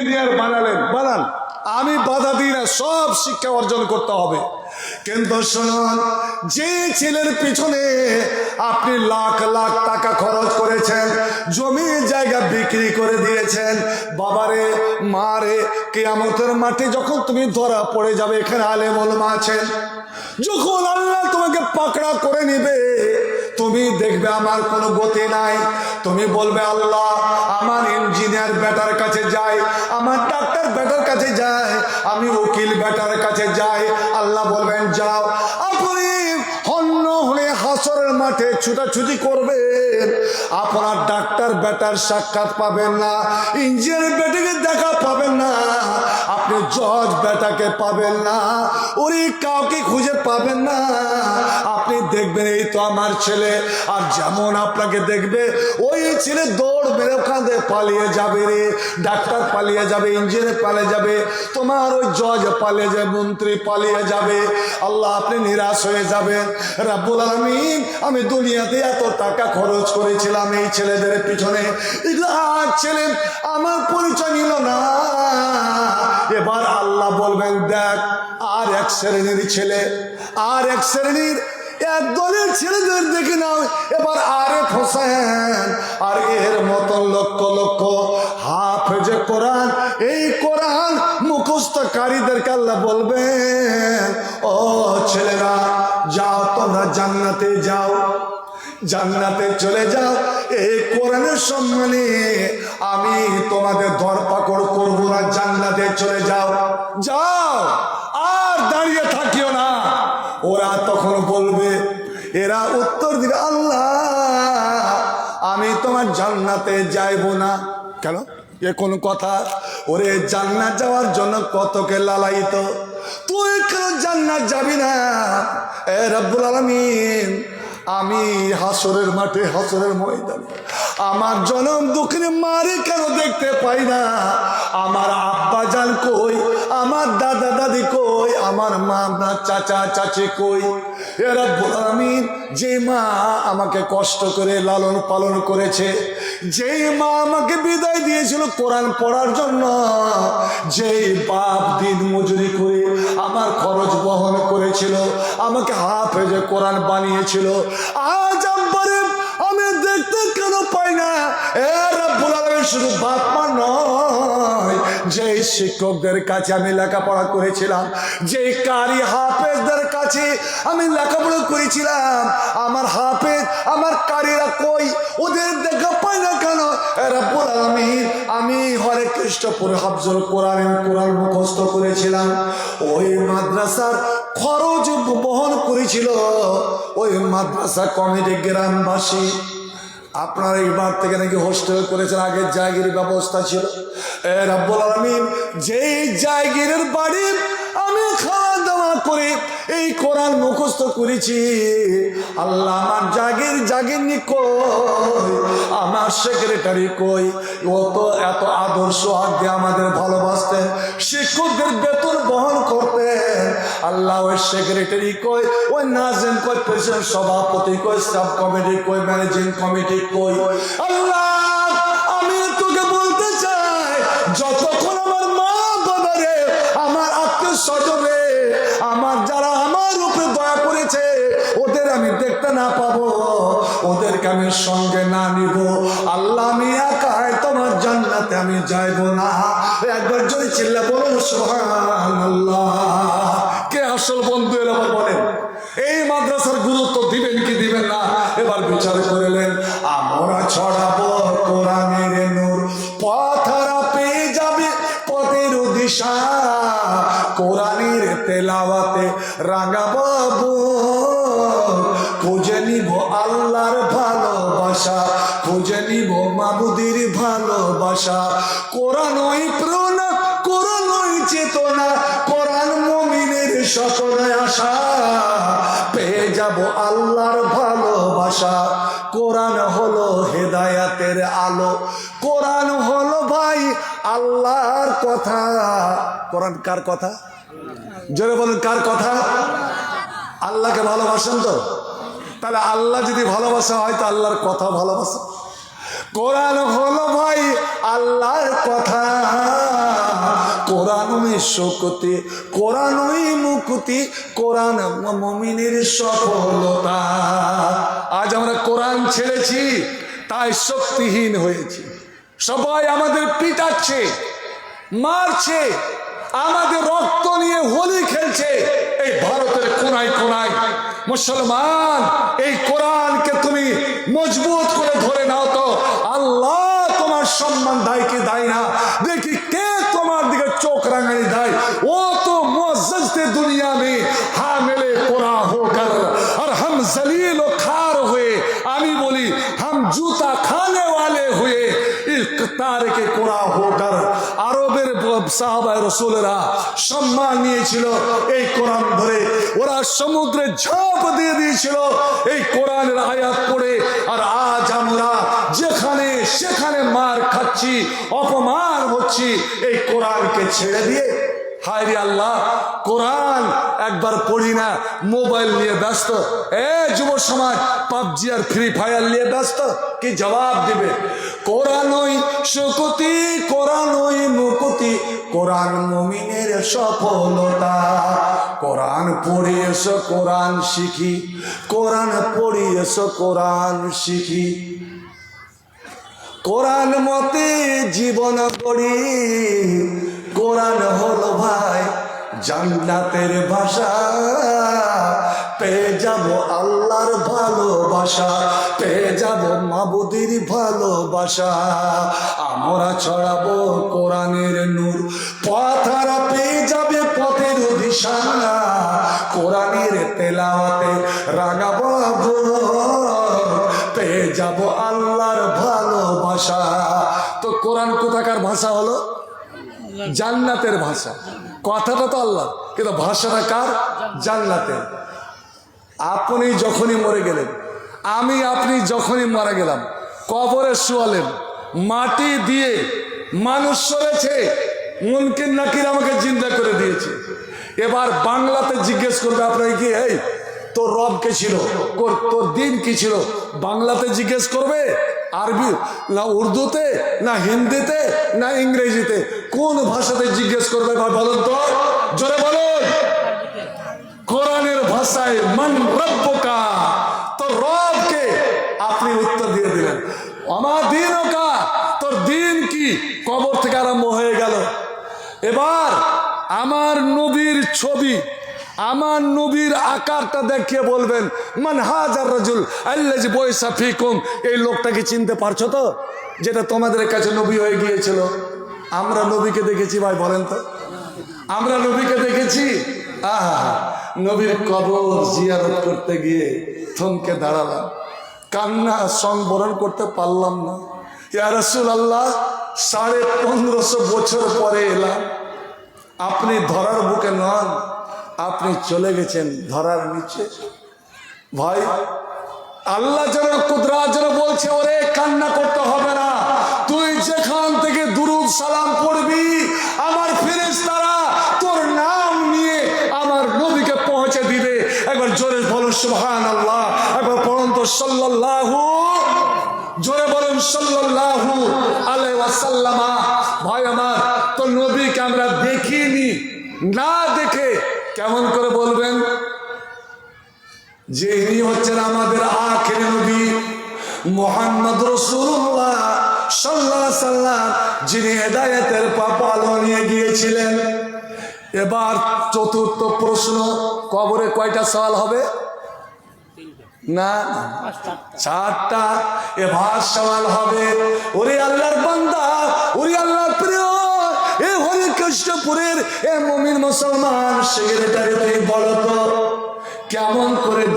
Engineer বানালেন। বানান। আমি বাধা দিই না, সব শিক্ষা অর্জন করতে হবে। কিন্তু শুনুন, যে ছেলের পিছনে আপনি লাখ লাখ টাকা খরচ করেছেন জমি জায়গা বিক্রি করে দিয়েছেন, বাবারে, মারে, কেয়ামতের মাঠে যখন তুমি ধরা পড়ে যাবে, এখানে আলেম আছেন, যখন আল্লাহ তোমাকে পাকড়া করে নিবে তুমি দেখবে আমার কোনো গতি নাই। তুমি বলবে, আল্লাহ, আমার ইঞ্জিনিয়ার বেটার কাছে যাই, আমার ডাক্তার বেটার কাছে যায় আমি উকিল বেটার কাছে যাই। আল্লাহ বলবেন, যাও, আপনি হন্য হয়ে হাসরের মাঠে ছুটাছুটি করবেন। আপনার ডাক্তার বেটার সাক্ষাৎ পাবেন না, ইঞ্জিনিয়ার বেটাকে দেখা পাবেন না, আপনি জজ বেটাকে পাবেন না ওরে কাউকে খুঁজে পাবেন না। আপনি দেখবেন এই তো আমার ছেলে, আর যেমন আপনাকে দেখবে, ওই ছেলে দৌড় মেরে ওখান পালিয়ে যাবে রে, ডাক্তার পালিয়ে যাবে, ইঞ্জিনিয়ার পালিয়ে যাবে, তোমার ওই জজ পালিয়ে যাবে, মন্ত্রী পালিয়ে যাবে, আল্লাহ আপনি নিরাশ হয়ে যাবেন। রাব্বুল আলমিন, আমি দুনিয়াতে এত টাকা খরচ করেছিলাম এই ছেলেদের পিছনে। ছেলে, আমার পরিচয় নিল না। এবার আল্লাহ বলবেন, দেখ, আর এক শ্রেণির ছেলে, আর এক শ্রেণির, এক দলের ছেলেদের দেখে নাও। এবার আরে হোসেন, আর এর মতন লক্ষ লক্ষ হাফেজে কোরআন। এই কোরআন মুখস্থকারীদেরকে আল্লাহ বলবেন, ও ছেলেরা, যাও, তোমরা জান্নাতে যাও। জান্নাতে চলে যাও। এই কোরআনের সম্মানে আমি তোমাদের ধরপাকড় করব না, জান্নাতে চলে যাও। যাও, আর দাঁড়িয়ে থাকিও না। ওরা তখন বলবে, এরা উত্তর দিবে, আল্লাহ, আমি তোমার জান্নাতে যাইব না। কেন? এ কোন কথা? ওরে, জান্নাত যাওয়ার জন্য কতকে লালাইত তুই কেন জান্নাত যাবি না? এ রব্বুল আলমিন আমি হাসরের মাঠে, হাসরের ময়দানে। আমার জনম দুঃখে মারে কেন দেখতে পাই না? আমার আব্বা জান কই? আমার দাদা দাদি কই? আমার মা, চাচা, চাচি কই? এরা যে মা আমাকে কষ্ট করে লালন পালন করেছে, যে মা আমাকে বিদায় দিয়েছিল কোরআন পড়ার জন্য, যেই বাপ দিন মজুরি করে আমার খরচ বহন করেছিল, আমাকে হাফেজে কোরআন বানিয়েছিল, আজ আব্বারে আমি দেখতে কেন পাই না? শুধু বাপ মা নয় যে শিক্ষকদের কাছে আমি লেখাপড়া করেছিলাম, যে কারি হাফেজদের কাছে আমি লেখাপড়া করেছিলাম, আমার হাফেজ, আমার কারিরা কই? ওদের দেখা পাই না কেন? এ রব্বুল আলামিন, আমি হরে কৃষ্ণপুর হাফজুল কোরআন কোরআন মুখস্থ করেছিলাম। ওই মাদ্রাসার খরচ বহন করেছিল। ওই মাদ্রাসা কমিটি গ্রামবাসী আপনারা এইবার থেকে নাকি হোস্টেল করেছেন আগের জায়গির ব্যবস্থা ছিল। রব্বুল আলমিন, যেই জায়গিরের বাড়ি আমি খাওয়া দাওয়া করে এই কোরআন মুখস্থ করেছি। আল্লাহ আমার জাগির জাগির কই? আমার সেক্রেটারি কই? ও তো এত আদর্শ আগে আমাদের ভালোবাসতেন। শিক্ষকদের আল্লাহ ওই সেক্রেটারি কই ওই নাজেন কই প্রেসিডেন্ট সভাপতি কই সাব কমিটি কই ম্যানেজিং কমিটি কই আল্লাহ, আমি তোকে বলতে চাই, যতক্ষণ আমার মা বাবারে আমার আত্মীয় স্বজনে আমার যারা আমার উপরে দয়া করেছে, ওদের আমি দেখতে না পাবো, ওদেরকে আমি সঙ্গে না নিব। আল্লাহ, আমি একাই তোমার জান্নাতে আমি যাইব না। একবার যদি চিল্লা বলুন, সুবহানাল্লাহ। কে আসল বন্ধু এর আবার বলেন এই মাদ্রাসার গুরুত্ব দিবেন কি দিবেন না? এবার বিচার করলেন আমরা ছড়াবো কোরআনের নূর। পেয়ে যাবে পথের দিশা। কোরআনের তেলাওয়াতে খুঁজে নিব আল্লাহর ভালোবাসা। খুঁজে নিব মাবুদির ভালোবাসা। কোরআন ওই প্রণ কোরআন ওই চেতনা। কোরআন মমিনের সকলে আশা পেয়ে যাব আল্লাহর ভালোবাসা। কোরআন হলো হেদায়াতের আলো। কোরআন হলো ভাই আল্লাহর কথা। কোরআন কার কথা? জোরে বলেন, কার কথা? আল্লাহকে ভালোবাসেন তো? তাহলে আল্লাহ যদি ভালোবাসা হয়, তো আল্লাহর কথা ভালোবাসা। কোরআন হলো ভাই আল্লাহর কথা। কোরআনই শক্তি কোরআনই মুক্তি, কোরআন মমিনের সফলতা। আজ আমরা কোরআন ছেড়েছি, তাই শক্তিহীন হয়েছি। সবাই আমাদের পিটাচ্ছে, মারছে, আমাদের রক্ত নিয়ে হোলি খেলছে। এই ভারতের কোনায় কোনায়, মুসলমান, এই কোরআনকে তুমি মজবুত করে ধরে নাও তো। আল্লাহ তোমার সম্মান দেয় কি দেয় না, দেখি কে আমার দিকে চোখ রাঙানি দেয় ও তো মুআজ্জাজতে দুনিয়া মে হামেলে পোড়া হোকার আর হাম জলিল ও খার হয়ে, আমি বলি, হাম জুতা খানে वाले হয়ে তারকে কোড়া হোকার আরবের সাহাবায় রসুলেরা সম্মান নিয়েছিল এই কোরআন ধরে। ওরা সমুদ্রে ঝাঁপ দিয়ে দিয়েছিল এই কোরআনের আয়াত পড়ে। আর সেখানে মার খাচ্ছি, অপমান হচ্ছি, এই কোরআনকে ছেড়ে দিয়ে। হায় রে আল্লাহ, কোরআন একবার পড়ি না, মোবাইল নিয়ে ব্যস্ত। এ যুব সমাজ, পাবজি আর ফ্রি ফায়ার নিয়ে ব্যস্ত, কি জবাব দিবে? কোরআনই সুকুতি, কোরআনই মুকুতি, কোরআন মুমিনের সফলতা। কোরআন পড়ি এসো কোরআন শিখি। কোরআন পড়ি এসো কোরআন শিখি। কোরআন মতে জীবন করি কোরআন হলো ভাই জান্নাতের ভাষা। পেয়ে যাব আল্লাহর ভালোবাসা, পেয়ে যাব মাবুদির ভালোবাসা। আমরা ছড়াবো কোরআনের নূর। পথারা পেয়ে যাবে পথের দিশা। কোরআনের তেলাওয়াতে রাগাবো পেয়ে যাব ভালোবাসা তো কোরআন কোথাকার ভাষা হলো? জান্নাতের ভাষা। কথাটা তো আল্লাহ, কিন্তু ভাষাটা কার? জান্নাতের। আপনি যখনই মরে গেলেন, আমি আপনি যখনই মারা গেলাম কবরে শুয়ালেন, মাটি দিয়ে মানুষ সরেছে মুনকিন নাকির আমাকে চিন্তা করে দিয়েছে। এবার বাংলাতে জিজ্ঞেস করবে আপনাকে কি, এই, তোর রব কে ছিল? তোর দিন কি ছিল? বাংলাতে জিজ্ঞেস করবে আরবি, না উর্দুতে, না হিন্দিতে, না ইংরেজিতে, কোন ভাষাতে জিজ্ঞেস করবে ভাই বলুন তো? জোরে বলুন। কোরআনের ভাষায়, মান রব্বকা তো রবকে আপনি উত্তর দিয়ে দিলেন। আমার দিন কা তোর দিন কি? কবর থেকে আরম্ভ হয়ে গেল। এবার আমার নবীর ছবি আমার নবীর আকারটা দেখিয়ে বলবেন, মান হাজার রাজুল আল্লাহ বৈসা ফিকুম। এই লোকটাকে চিনতে পারছ তো? যেটা তোমাদের কাছে নবী হয়ে গিয়েছিল। আমরা নবীকে দেখেছি ভাই, বলেন তো। আমরা নবীকে দেখেছি? আহা, নবীর কবর জিয়ারত করতে গিয়ে থমকে দাঁড়ালাম। কান্না সংবরণ করতে পারলাম না। ইয়া রসুল আল্লাহ সাড়ে পনেরোশো বছর পরে এলাম। আপনি ধরার বুকে নন আপনি চলে গেছেন ধরার নিচে। ভাই, আল্লাহ যেন কুদরা যেন বলছে, ওরে, কান্না করতে হবে না। তুই যেখান থেকে দুরুদ সালাম পড়বি, আমার ফিরেস তারা তোর নাম নিয়ে আমার নবীকে পৌঁছে দিবে। একবার জোরে বলুন সুবহান আল্লাহ একবার পড়ুন তো, সাল্লাল্লাহু, জোরে বলুন আলাইহি ওয়াসাল্লামা। ভাই আমার তো নবীকে আমরা দেখিনি, না দেখে কেমন করে বলবেন? যে ইনি হচ্ছেন আমাদের আখের নবী মোহাম্মদ রসুল্লাহ সাল্লাহ সাল্লাম, যিনি হেদায়তের পাপালো নিয়ে গিয়েছিলেন। এবার চতুর্থ প্রশ্ন, কবরে কয়টা সওয়াল হবে? না, চারটা। এবার সওয়াল হবে, ওরে আল্লাহর বান্দা, ওরে আল্লাহর প্রিয়। এ হরি কৃষ্ণপুরের এ মমিন মুসলমান সেক্রেটারি তুই বলতো কেমন করে